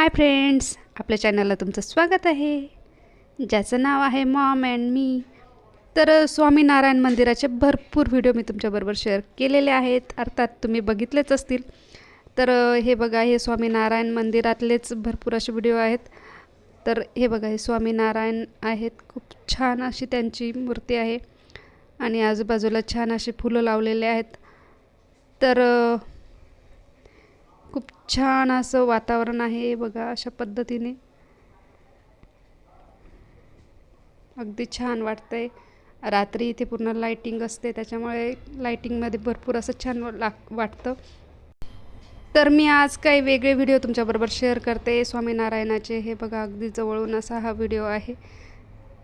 Hi friends आपल्या चॅनलला तुमचं स्वागत आहे. ज्याचं नाव आहे मॉम अँड मी तर स्वामीनारायण मंदिराचे भरपूर व्हिडिओ मी तुमच्याबरोबर शेअर केलेले आहेत. अर्थात तुम्ही बघितलेच असतील. तर हे बघा हे स्वामीनारायण मंदिरातलेच भरपूर असे व्हिडिओ आहेत. तर हे बघा हे स्वामीनारायण आहेत. खूप छान अशी त्यांची मूर्ती आहे. आणि आजूबाजूला छान अशी फुलं लावलेले आहेत. तर छान असं वातावरण आहे बघा अशा पद्धतीने. अगदी छान वाटतंय. रात्री इथे पूर्ण लाईटिंग असते त्याच्यामुळे लायटिंगमध्ये भरपूर असं छान लाग वाटतं. तर मी आज काही वेगळे व्हिडिओ तुमच्याबरोबर शेअर करते. स्वामीनारायणाचे हे बघा अगदी जवळून असा हा व्हिडिओ आहे.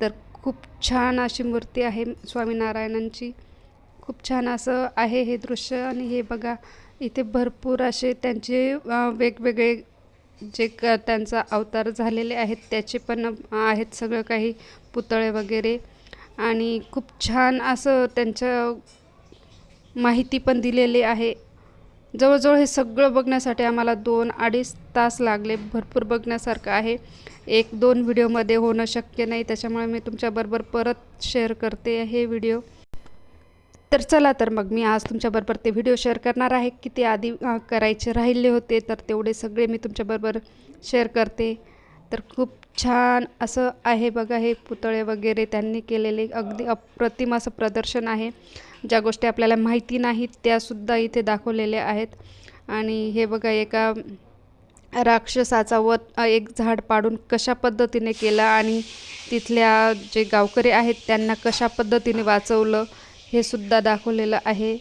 तर खूप छान अशी मूर्ती आहे स्वामीनारायणांची. खूप छान असं आहे हे दृश्य आणि हे बघा इथे भरपूर असे त्यांचे वेगवेगळे जे क त्यांचा अवतार झालेले आहेत त्याचे पण आहेत सगळं काही पुतळे वगैरे. आणि खूप छान असं त्यांचं माहिती पण दिलेली आहे. जवळजवळ हे सगळं बघण्यासाठी आम्हाला दोन अडीच तास लागले. भरपूर बघण्यासारखं आहे. एक दोन व्हिडिओमध्ये होणं शक्य नाही. त्याच्यामुळे मी तुमच्याबरोबर परत शेअर करते हे व्हिडिओ. तर चला तर मग मी आज तुमच्याबरोबर ते व्हिडिओ शेअर करणार आहे. की ते आधी करायचे राहिले होते तर तेवढे सगळे मी तुमच्याबरोबर शेअर करते. तर खूप छान असं आहे बघा हे पुतळे वगैरे त्यांनी केलेले. अगदी अप्रतिम असं प्रदर्शन आहे. ज्या गोष्टी आपल्याला माहिती नाहीत त्यासुद्धा इथे दाखवलेल्या आहेत. आणि हे बघा एका राक्षसाचा वध एक झाड पाडून कशा पद्धतीने केला आणि तिथल्या जे गावकरी आहेत त्यांना कशा पद्धतीने वाचवलं. हे सुद्धा दाखवलेलं आहे.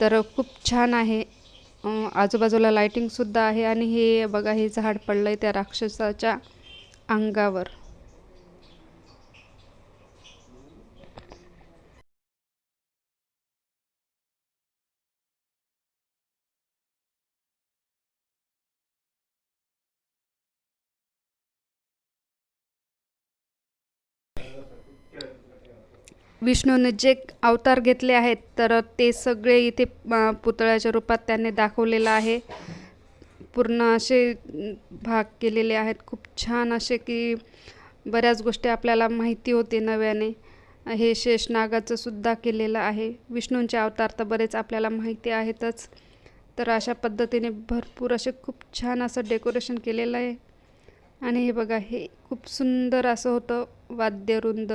तर खूप छान आहे. आजूबाजूला आजूबाजूला लाईटिंगसुद्धा आहे आणि हे बघा हे झाड पडलं आहे त्या राक्षसाच्या अंगावर. विष्णूने जे अवतार घेतले आहेत तर ते सगळे इथे पुतळ्याच्या रूपात त्यांनी दाखवलेलं आहे. पूर्ण असे भाग केलेले आहेत. खूप छान असे की बऱ्याच गोष्टी आपल्याला माहिती होते नव्याने. हे शेषनागाचं सुद्धा केलेलं आहे. विष्णूंचे अवतार तर बरेच आपल्याला माहिती आहेतच. तर अशा पद्धतीने भरपूर असे खूप छान असं डेकोरेशन केलेलं आहे. आणि हे बघा हे खूप सुंदर असं होतं वाद्यवृंद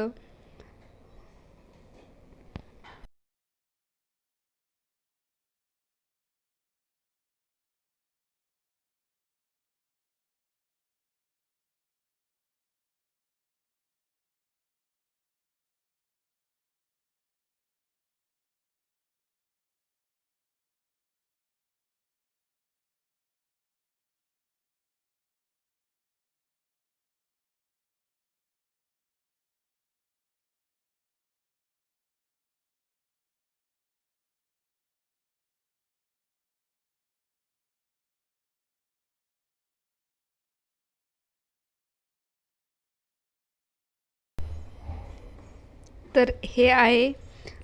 तर हे आहे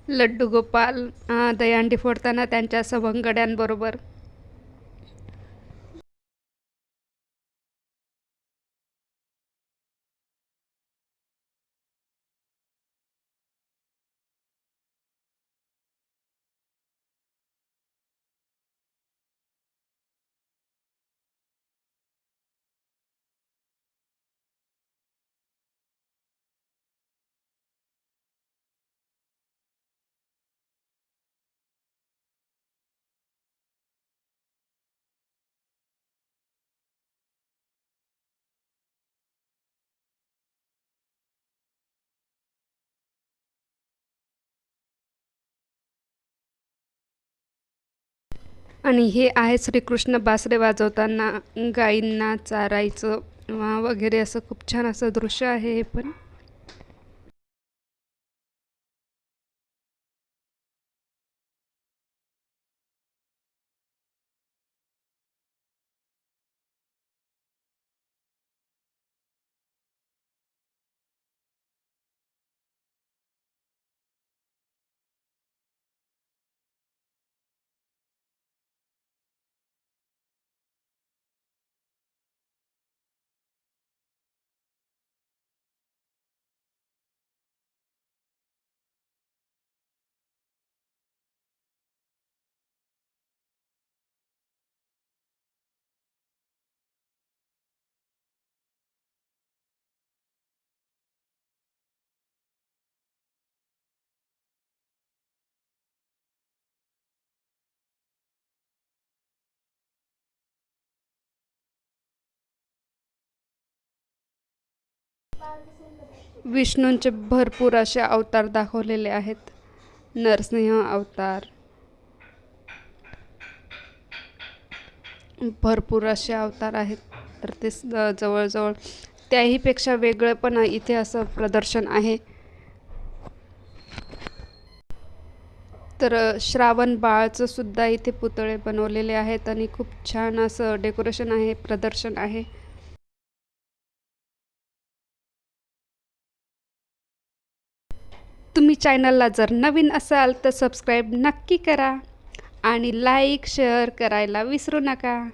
लड्डू गोपाल अं, दहीहंडी फोडताना त्यांच्या सवंगड्यांबरोबर. आणि हे आहे श्रीकृष्ण बासरे वाजवताना गायींना चारायचं वगैरे असं खूप छान असं दृश्य आहे हे पण. विष्णूंचे भरपूर असे अवतार दाखवलेले आहेत. नरसिंह अवतार. भरपूर असे अवतार आहेत. तर ते स- जवळजवळ त्याहीपेक्षा वेगळं पण इथे असं प्रदर्शन आहे. तर श्रावण बाळचं सुद्धा इथे पुतळे बनवलेले आहेत आणि खूप छान असं डेकोरेशन आहे प्रदर्शन आहे. तुम्ही चॅनलला जर नवीन असाल तर सबस्क्राईब नक्की करा. आणि लाईक शेअर करायला विसरू नका.